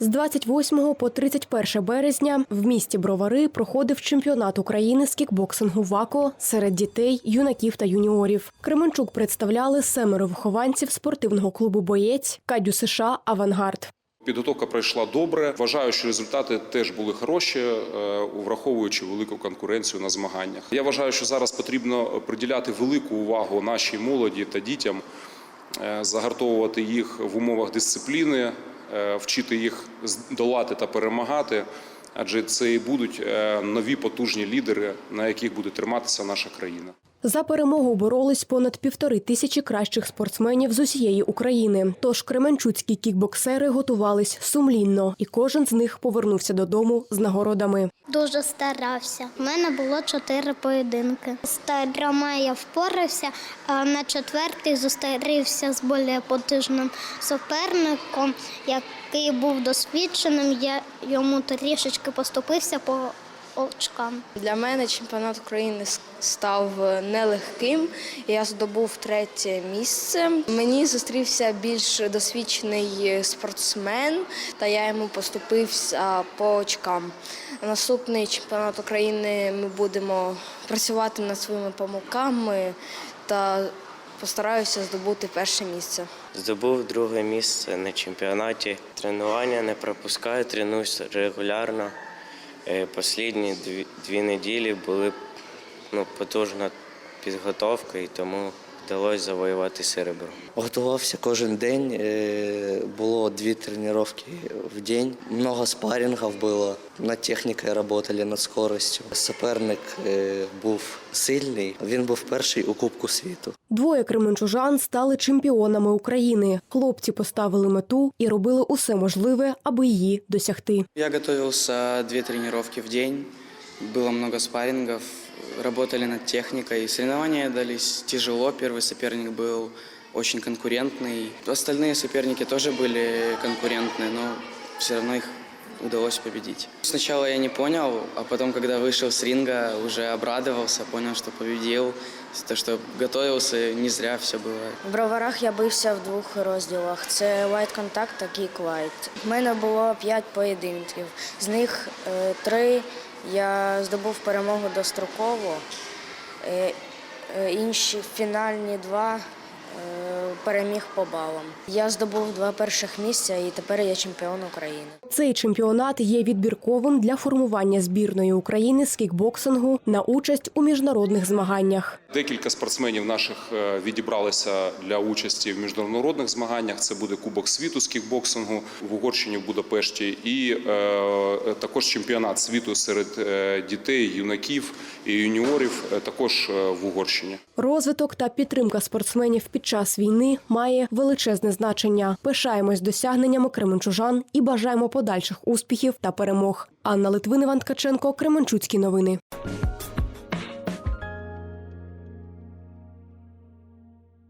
З 28 по 31 березня в місті Бровари проходив чемпіонат України з кікбоксингу ВАКО серед дітей, юнаків та юніорів. Кременчук представляли семеро вихованців спортивного клубу Боєць Кадю США Авангард. Підготовка пройшла добре. Вважаю, що результати теж були хороші, е, враховуючи велику конкуренцію на змаганнях. Я вважаю, що зараз потрібно приділяти велику увагу нашій молоді та дітям, е, загартовувати їх в умовах дисципліни, вчити їх долати та перемагати. Адже це і будуть е, нові потужні лідери, на яких буде триматися наша країна. За перемогу боролись понад півтори тисячі кращих спортсменів з усієї України. Тож кременчуцькі кікбоксери готувались сумлінно, і кожен з них повернувся додому з нагородами. Дуже старався. У мене було чотири поєдинки. З трьома я впорався, а на четвертий зустрівся з більш потужним суперником, який був досвідченим. Я йому трішечки поступився по очкам. Для мене чемпіонат України став нелегким. Я здобув третє місце. Мені зустрівся більш досвідчений спортсмен, та я йому поступився по очкам. Наступний чемпіонат України ми будемо працювати над своїми помилками та постараюся здобути перше місце. Здобув друге місце на чемпіонаті. Тренування не пропускаю, тренуюся регулярно. Е, Послідні дві, дві неділі були ну, потужна підготовка, і тому вдалося завоювати серебро. Готувався кожен день. е, Було дві тренування в день. Много спаррингів було. Над технікою працювали, над скоростю. Суперник е, був сильний. Він був перший у Кубку світу. Двоє кременчужан стали чемпіонами України. Хлопці поставили мету і робили усе можливе, аби її досягти. Я готовился две тренировки в день, было много спаррингов, работали над техникой. Соревнования дались тяжело, первый соперник был очень конкурентный. Остальные соперники тоже были конкурентные, но все равно их удалось победить. Сначала я не понял, а потом, когда вышел с ринга, уже обрадовался, понял, что победил. То, что готовился, не зря все бывает. В броварах я бився в двох розділах: це White Contact та Kick White. У мене було п'ять поєдинків. З них е, три я здобув перемогу достроково. Е, е, інші фінальні два е, переміг по балам. Я здобув два перших місця і тепер я чемпіон України. Цей чемпіонат є відбірковим для формування збірної України з кікбоксингу на участь у міжнародних змаганнях. Декілька спортсменів наших е, відібралися для участі в міжнародних змаганнях. Це буде Кубок світу з кікбоксингу в Угорщині в Будапешті, і е, також чемпіонат світу серед е, дітей, юнаків і юніорів, е, також в Угорщині. Розвиток та підтримка спортсменів під час війни має величезне значення. Пишаємось досягненнями кременчужан і бажаємо подальших успіхів та перемог. Анна Литвин, Іван Ткаченко, Кременчуцькі новини.